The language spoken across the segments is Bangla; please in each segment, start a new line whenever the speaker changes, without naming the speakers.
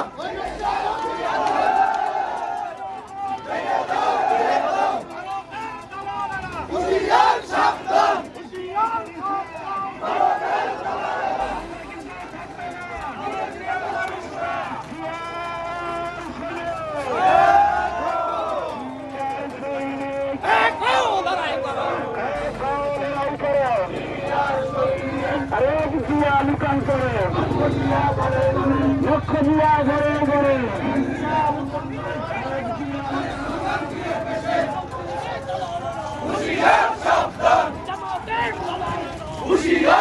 ঘোষণ দিয়া হুঁশিয়ার সাবধান
জিয়া লুকান করে। লক্ষ জিয়া ঘরে। ঘরে
হুঁশিয়ার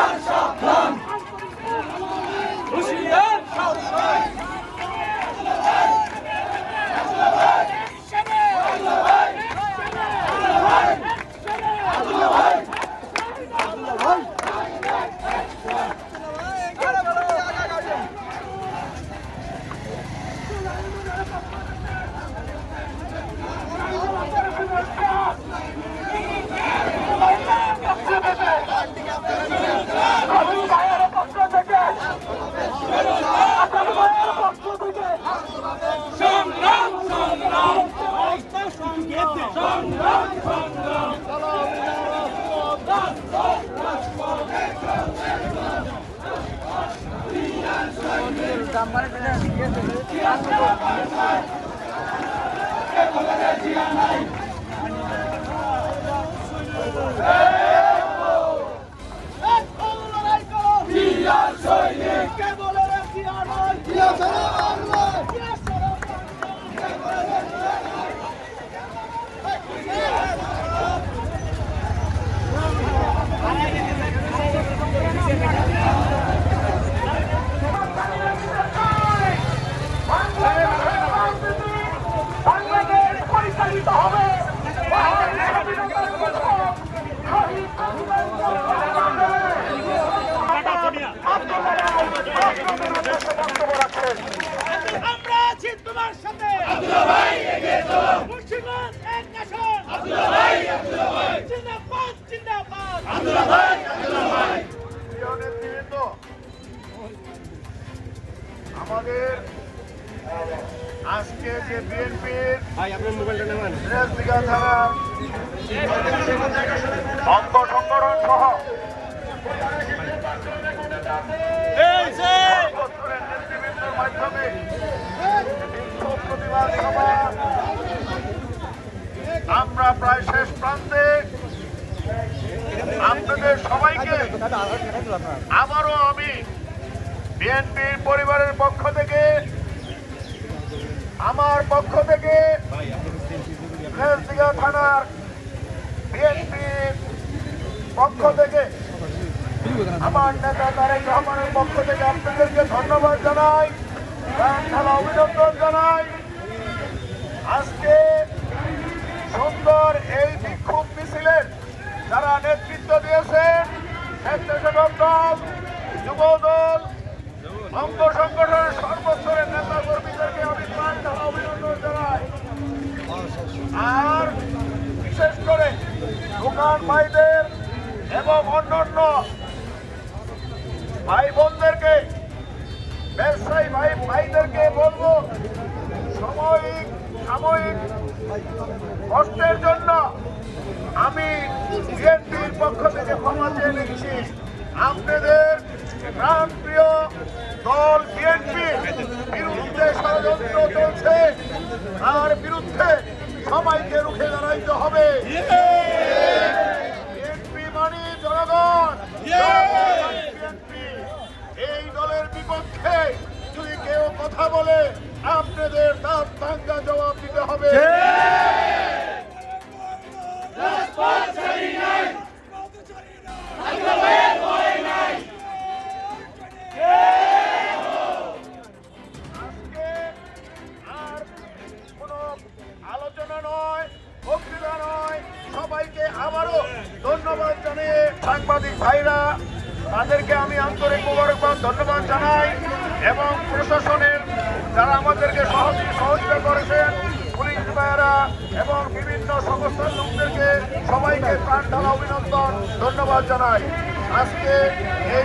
Vai, vai,
vai, vai. তোমার সাথে। মুর্শিদাবাদ এক নেশন জিন্দাবাদ জিন্দাবাদ।
প্রিয় নেতৃবৃন্দ, আমাদের আজকে যে বিএনপির দিঘা থানার অঙ্গ সংগঠন সহ নেতৃবৃন্দের মাধ্যমে আমরা প্রায় শেষ প্রান্তে। আপনাদের সবাইকে আবারও আমি বিএনপির পরিবারের পক্ষ থেকে, আমার পক্ষ থেকে থানার বিএনপির পক্ষ থেকে, আমার নেতা তারেক রহমানের পক্ষ থেকে আপনাদেরকে ধন্যবাদ জানাই অভিনন্দন জানাই। আজকে সুন্দর এই বিক্ষোভ মিছিলের যারা নেতৃত্ব দিয়েছেন স্বেচ্ছাসেবক দল যুব দল অঙ্গ সংগঠনের সর্বস্তরের নেতা কর্মীদেরকে আমি অভিনন্দন জানাই। আর বিশেষ করে দোকান ভাইদের এবং অন্যান্য ভাই বোনদেরকে ব্যবসায়ী ভাই ভাইদেরকে বলব কষ্টের জন্য আমি বিএনপির পক্ষ থেকে ক্ষমা চেয়ে নিচ্ছি। আপনাদের প্রাণপ্রিয় দল বিএনপি বিরুদ্ধে ষড়যন্ত্র চলছে। তার বিরুদ্ধে সবাইকে রুখে দাঁড়াইতে হবে। বিএনপি মানে জনগণ। এই দলের বিপক্ষে যদি কেউ কথা বলে আপনাদের তার দাঙ্গা জবাব দিতে হবে। আর কোনো আলোচনা নয় বক্তৃতা নয় সবাইকে আবারও ধন্যবাদ জানিয়ে সাংবাদিক ভাইরা তাদেরকে আমি আন্তরিক মোবারকবাদ ধন্যবাদ জানাই। এবং প্রশাসনের যারা আমাদেরকে সহযোগিতা করেছেন, পুলিশ ভাইয়েরা এবং বিভিন্ন সংস্থার লোকদেরকে সবাইকে প্রাণ অভিনন্দন, ধন্যবাদ জানাই। আজকে এই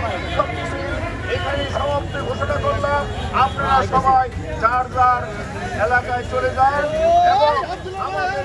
মিছিল এখানেই সমাপ্তি ঘোষণা করলাম। আপনারা সবাই যার যার এলাকায় চলে যান এবং আমাদের